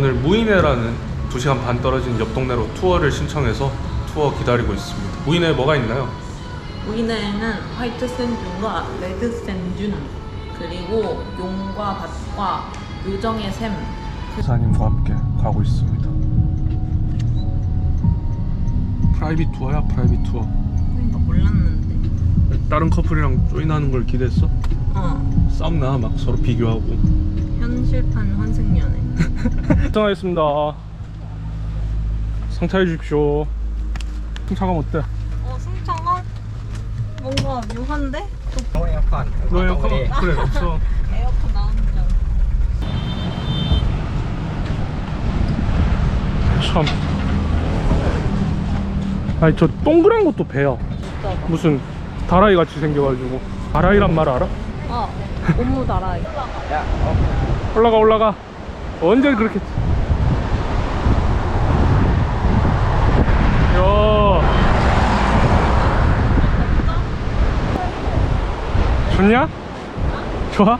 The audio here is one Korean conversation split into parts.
오늘 무인회라는 2시간 반 떨어진 옆 동네로 투어를 신청해서 투어 기다리고 있습니다. 무인회 뭐가 있나요? 우리나라에는 화이트 샌준과 레드 샌준 그리고 용과 밭과 요정의 샘 기사님과 함께 가고 있습니다. 프라이빗 투어야, 프라이빗 투어. 그러니까 몰랐는데 다른 커플이랑 조인하는 걸 기대했어? 어 싸움나 막 서로 비교하고. 현실판 환승연애 입장하겠습니다. 상차해 주십시오. 승차감 어때? 어 승차가 뭔가 묘한데? No aircon. 너 에어컨 그래 없어. 에어컨 나오는 줄 참. 아니 저 동그란 것도 배야. 진짜 무슨 다라이 같이 생겨가지고. 다라이란 말 알아? 어 고무 다라이 올라가 올라가. 언제 그렇게? 야. 좋냐? 좋아?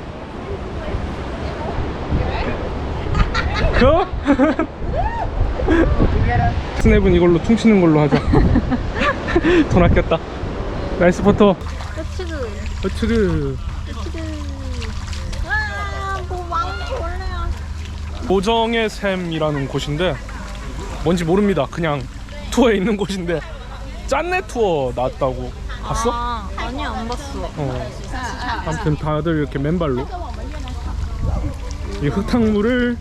그? 스냅은 이걸로 퉁치는 걸로 하자. 돈 아꼈다. 나이스 포토. 끝치드 어츠르. 와뭐 왕초 원래 야 오정의 샘이라는 곳인데 뭔지 모릅니다. 그냥 투어에 있는 곳인데 짠내 투어 나왔다고 봤어? 아 아니 안 봤어 어. 아무튼 다들 이렇게 맨발로 이 흙탕물을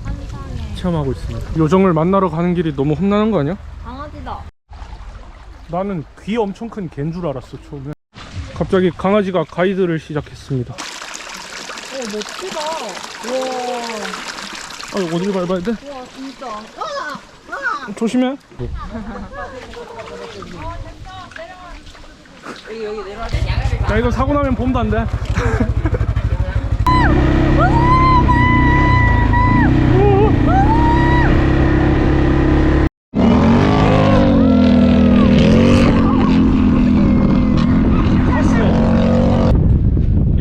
체험하고 있습니다. 요정을 만나러 가는 길이 너무 험난한 거 아니야? 강아지다 나는 귀 엄청 큰 개인 줄 알았어 처음에. 갑자기 강아지가 가이드를 시작했습니다. 오 멋지다 우와 아 어디를 밟아야 돼? 우와 진짜 조심해. 여기 여기 내려야 돼야 이거 사고 나면 보험도 안 돼.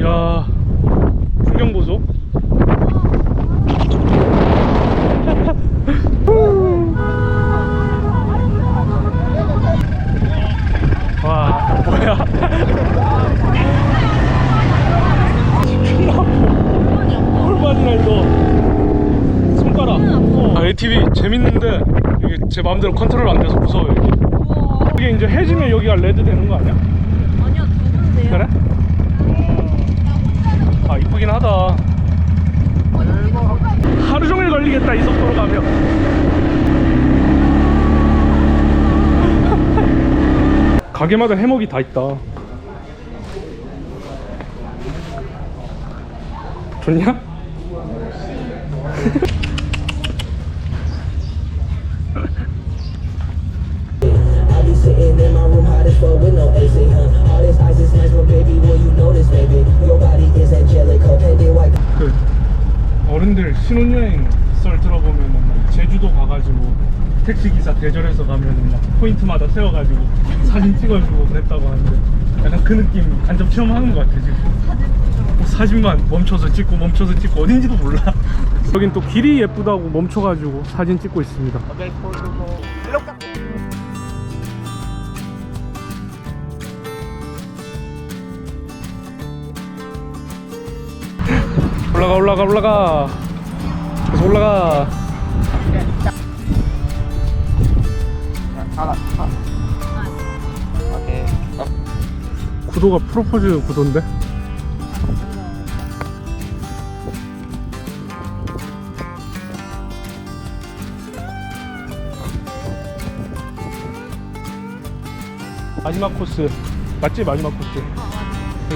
야 풍경 보소. 와 뭐야? 홀반이라 이거 손가락 아 ATV 재밌는데 이게 제 마음대로 컨트롤 안 돼서 무서워요 이게 우와 이게 이제 해지면 여기가 레드 되는 거 아니야? 아니야 두 군데요 그래? 아 이쁘긴 하다 하루 종일 걸리겠다 이 속도로 가면 가게마다 해먹이 다 있다 좋냐? AC, huh? All this ice is nice, but baby, will you notice, baby? Your body is angelic, painted white. 그 어른들 신혼여행 썰 들어보면은 막 제주도 가가지고 택시기사 대절해서 가면은 막 포인트마다 세워가지고 사진 찍어주고 그랬다고 하는데 약간 그 느낌 간접 체험하는 것 같아 지금 사진만 멈춰서 찍고 멈춰서 찍고 어딘지도 몰라 여긴 또 길이 예쁘다고 멈춰가지고 사진 찍고 있습니다 올라가 올라가 올라가. 계속 올라가. 구도가 프로포즈 구도인데? 마지막 코스. 맞지? 마지막 코스.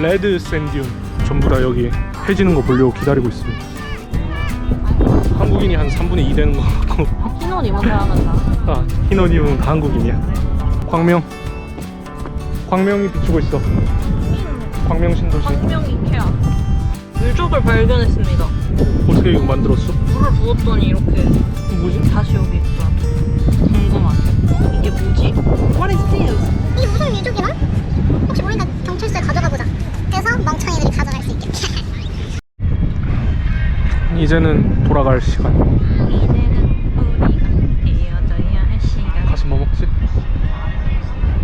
레드 샌디움 전부 다 여기 해지는 거 보려고 기다리고 있습니다. 한국인이 한 3분의 2 되는 거 같고. 신혼 입은 사람은 다. 아 흰옷 입으면 다 한국인이야. 광명. 광명이 비추고 있어. 광명 신도시. 광명 이케아. 유족을 발견했습니다. 어떻게 이거 만들었어? 물을 부었더니 이렇게 뭐지? 다시 여기 있더 이제는 돌아갈 시간. 이 가서 뭐 먹지?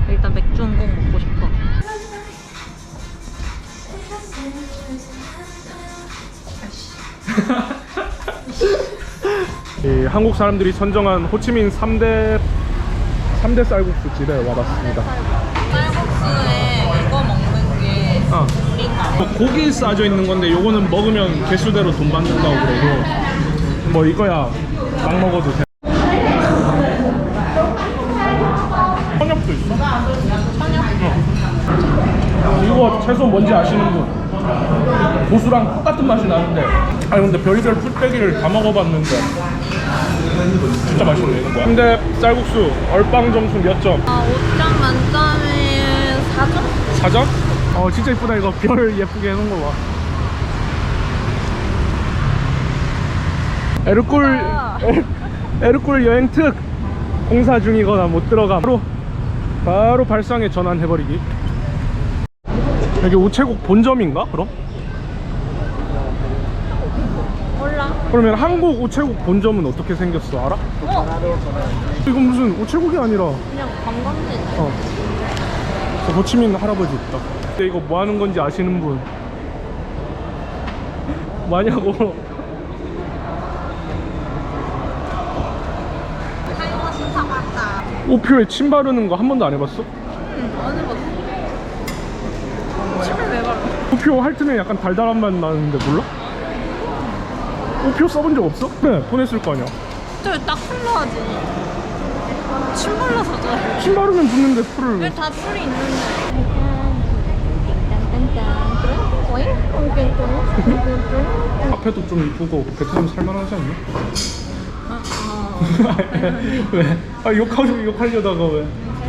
일단 맥주 한 공 먹고 싶어. 한국 사람들이 선정한 호치민 3대 3대 쌀국수집에 와봤습니다. 쌀국수에 이거 먹는 게 어. 고기 싸져 있는 건데 요거는 먹으면 개수대로 돈 받는다고 그러고 뭐 이거야 막 먹어도 돼. 천엽도 있어? 천엽? 어. 이거 채소 뭔지 아시는 분? 고수랑 똑같은 맛이 나는데 아니 근데 별의별 풀떼기를 다 먹어봤는데 진짜 맛있네 이거 근데 쌀국수 얼빵 점수 몇 점? 아, 5점 만점에 4점? 4점? 어 진짜 이쁘다 이거 별 예쁘게 해놓은 거 봐 에르꿀 에- 에르꿀 여행 특 공사 중이거나 못 들어가 바로 바로 발상에 전환해버리기 여기 우체국 본점인가 그럼? 몰라. 그러면 한국 우체국 본점은 어떻게 생겼어 알아? 이건 무슨 우체국이 아니라 그냥 관광지. 어. 저 호치민 할아버지 있다. 근데 이거 뭐 하는 건지 아시는 분? 뭐하냐고. 탈모 신사 왔다. 우표에 침 바르는 거 한 번도 안 해봤어? 응, 안 해봤어. 침을 왜 발라? 우표 핥으면 약간 달달한 맛 나는데 몰라? 우표 써본 적 없어? 네, 보냈을 거 아니야. 저딱 풀러하지. 침 발라서 저. 침 바르면 붙는데 풀을. 왜 다 풀이 있는데? 어, 앞에도 좀 이쁘고 베트남 살만하지 않냐? 아, 왜? 아 욕하려 욕하려다가 왜?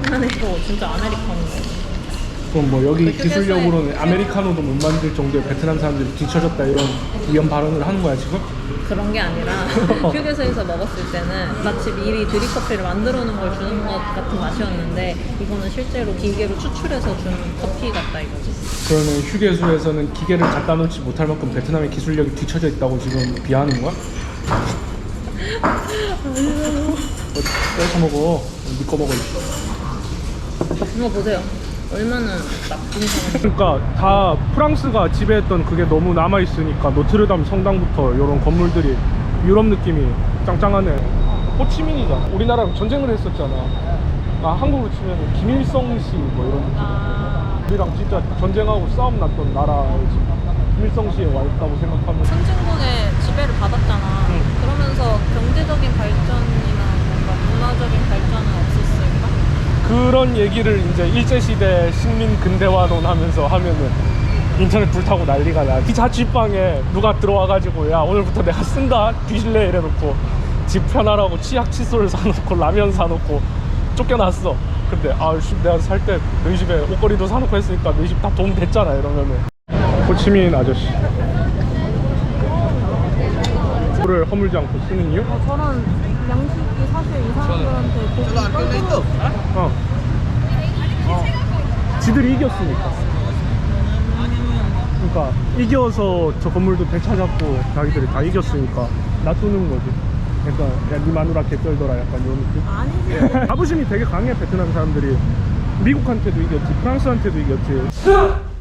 이거 진짜 아메리카노. 그럼 뭐 여기 그 기술력으로는 아메리카노도 못 만들 정도의 베트남 사람들이 뒤처졌다 이런 위험 발언을 하는 거야 지금? 그런 게 아니라 휴게소에서 먹었을 때는 마치 미리 드립커피를 만들어 놓은 걸 주는 것 같은 맛이었는데 이거는 실제로 기계로 추출해서 준 커피 같다 이거지. 그러면 휴게소에서는 기계를 갖다 놓지 못할 만큼 베트남의 기술력이 뒤처져 있다고 지금 비하하는 거야? 어, 뺏어 먹어. 니꺼 먹어. 이거 보세요. 얼마나 나쁜 사람. 그러니까 다 프랑스가 지배했던 그게 너무 남아 있으니까 노트르담 성당부터 이런 건물들이 유럽 느낌이 짱짱하네. 호치민이잖아. 우리나라랑 전쟁을 했었잖아. 아 한국으로 치면 김일성 씨 뭐 이런 느낌. 아, 우리랑 진짜 전쟁하고 싸움 났던 나라지. 김일성 씨에 와 있다고 생각하면 선진국의 지배를 받았잖아. 응. 그러면서 경제적인 발전이나 뭔가 문화적인 발전은 없었을까? 그런 얘기를 이제 일제시대 식민 근대화론 하면서 하면은 인터넷 불타고 난리가 나. 이 자취방에 누가 들어와가지고 야 오늘부터 내가 쓴다 뒤질래 이래놓고 집 편하라고 치약 칫솔 사놓고 라면 사놓고 쫓겨났어. 근데 아씨 내가 살 때 너희 집에 옷걸이도 사놓고 했으니까 너희 집 다 도움 됐잖아 이러면은 호치민 아저씨 물을 허물지 않고 쓰는 이유? 저런 양식이 사실 이 사람들한테 어. 어. 지들이 이겼으니까. 그러니까 이겨서 저 건물도 되찾았고 자기들이 다 이겼으니까 놔두는 거지. 그러니까 야네 마누라 개쩔더라 약간 이런 느낌. 아니지. 자부심이 되게 강해 베트남 사람들이. 미국한테도 이겼지, 프랑스한테도 이겼지.